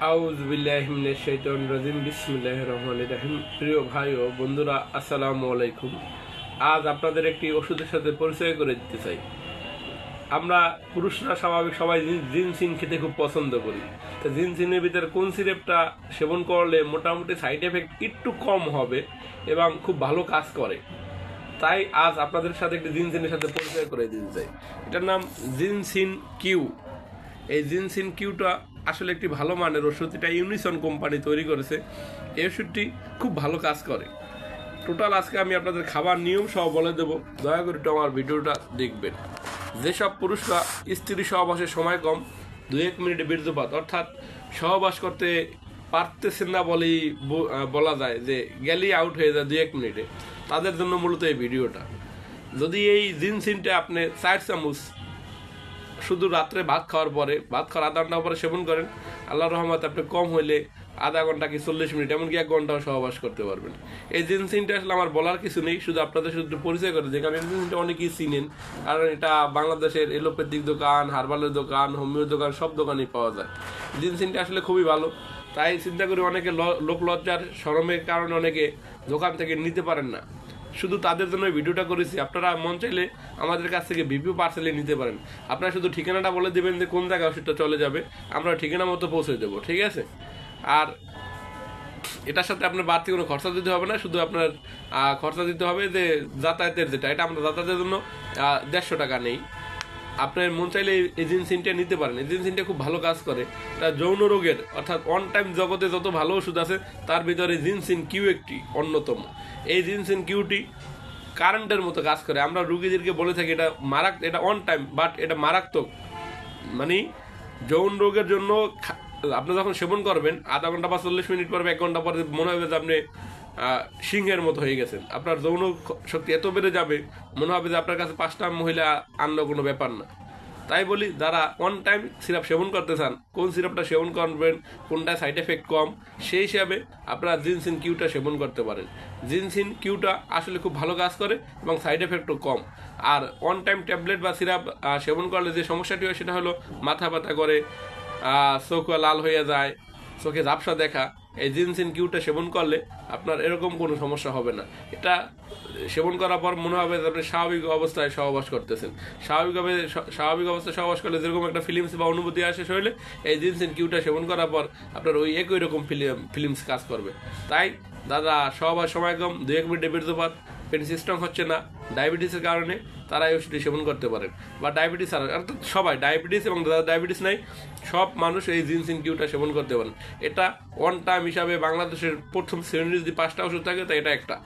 আউজবিল্লাহিমিনের শৈতন রাজিম বিসমিল্লাহ রহমান রাহিম। প্রিয় ভাই ও বন্ধুরা, আসসালামু আলাইকুম। আজ আপনাদের একটি ওষুধের সাথে পরিচয় করে দিতে চাই। আমরা পুরুষরা স্বাভাবিক সবাই জিন- জিনসিন খেতে খুব পছন্দ করি। তো জিনসিনের ভিতরে কোন সিরেপটা সেবন করলে মোটামুটি সাইড এফেক্ট একটু কম হবে এবং খুব ভালো কাজ করে? তাই আজ আপনাদের সাথে একটি জিনসিনের সাথে পরিচয় করে দিতে চাই। এটার নাম জিনসিন কিউ। এই জিনসিন কিউটা আসলে একটি ভালো মানের ওষুধ এটা ইউনিসন কোম্পানি তৈরি করেছে। এই ওষুধটি খুব ভালো কাজ করে। টোটাল আজকে আমি আপনাদের খাবার নিয়ম সহ বলে দেবো। দয়া করে একটু আমার ভিডিওটা দেখবেন। যেসব পুরুষরা স্ত্রী সহবাসের সময় কম দু এক মিনিটে বীর্যপাত, অর্থাৎ সহবাস করতে পারতেছেন না বলেই বলা যায় যে গেলেই আউট হয়ে যায় দু এক মিনিটে, তাদের জন্য মূলত এই ভিডিওটা। যদি এই জিনসিনটা আপনি চার চামচ শুধু রাত্রে ভাত খাওয়ার পরে, ভাত খাওয়ার আধা ঘণ্টা পরে সেবন করেন আল্লাহ রহমত আপনি কম হইলে আধা ঘণ্টা কি চল্লিশ মিনিট, এমনকি এক ঘন্টাও সহবাস করতে পারবেন। এই জিনসিনটা আসলে আমার বলার কিছু নেই, শুধু আপনাদের শুধু পরিচয় করে দিই, কারণ এই জিনসিনটা অনেকেই চিনেন, কারণ এটা বাংলাদেশের এলোপ্যাথিক দোকান, হার্বালের দোকান হোমিও দোকান, সব দোকানেই পাওয়া যায়। জিনসিনটা আসলে খুবই ভালো, তাই চিন্তা করি অনেকে লোক লজ্জার শরমের কারণে অনেকে দোকান থেকে নিতে পারেন না। শুধু তাদের জন্য ভিডিওটা করেছি। আপনারা মন চাইলে আমাদের কাছ থেকে ভিপিও পার্সেলে নিতে পারেন। আপনারা শুধু ঠিকানাটা বলে দেবেন যে কোন জায়গায় ওষুধটা চলে যাবে। আমরা ঠিকানা মতো পৌঁছে দেবো, ঠিক আছে? আর এটার সাথে আপনার বাড়তি কোনো খরচা দিতে হবে না, শুধু আপনার খরচা দিতে হবে যে যাতায়াতের যেটা, এটা আমরা যাতায়াতের জন্য দেড়শো টাকা নেই। আপনার মন চাইলে এজেন্সিনটা নিতে পারেন। এজেন্সিনটা খুব ভালো কাজ করে। এটা যৌন রোগের, অর্থাৎ অন টাইম জগতে যত ভালো ওষুধ আছে, তার ভিতরে জিনসিন কিউ একটি, অন্যতম। এই জিনসিন কিউটি কারেন্টের মতো কাজ করে। আমরা রুগীদেরকে বলে থাকি, এটা মারাক, এটা অন টাইম বাট এটা মারাত্মক। মানে যৌন রোগের জন্য আপনি যখন সেবন করবেন, আধা ঘণ্টা বা চল্লিশ মিনিট পর এক ঘণ্টা পরে মনে হবে যে আপনি সিংহের মতো হয়ে গেছেন। আপনার যৌন শক্তি এত বেড়ে যাবে, মনে হবে যে আপনার কাছে পাঁচটা মহিলা আনলো কোনো ব্যাপার না। তাই বলি, যারা অন টাইম সিরাপ সেবন করতে চান, কোন সিরাপটা সেবন করবেন, কোনটা সাইড এফেক্ট কম, সেই হিসাবে আপনারা জিনসিন কিউটা সেবন করতে পারেন। জিনসিন কিউটা আসলে খুব ভালো কাজ করে এবং সাইড এফেক্টও কম। আর অন টাইম ট্যাবলেট বা সিরাপ সেবন করলে যে সমস্যাটি হয় সেটা হলো মাথা ব্যথা করে চোখ লাল হয়ে যায়, চোখে ঝাপসা দেখা এই কিউটা সেবন করলে আপনার এরকম কোনো সমস্যা হবে না। এটা সেবন করার পর মনে হবে আপনি স্বাভাবিক অবস্থায় সহবাস করতেছেন। স্বাভাবিকভাবে স্বাভাবিক অবস্থায় সহবাস করলে যেরকম একটা ফিলিংস বা অনুভূতি আসে শরীরে এই জিনসিন কিউটা সেবন করার পর আপনার ওই একই রকম ফিলিম ফিলিংস কাজ করবে। তাই দাদা, সহবাস সময় কম দু এক মিনিটে বীর্যপাত পেন সিস্টেম হচ্ছে না। ডায়াবেটিসের কারণে তারা এই ওষুধটি সেবন করতে পারেন বা ডায়াবেটিস আর অর্থাৎ সবাই ডায়াবেটিস এবং যারা ডায়াবেটিস নাই, সব মানুষ এই জিনসিন কিউটা সেবন করতে পারেন। এটা ওয়ান টাইম হিসাবে বাংলাদেশের প্রথম শ্রেণির যদি পাঁচটা ওষুধ থাকে, তা এটা একটা।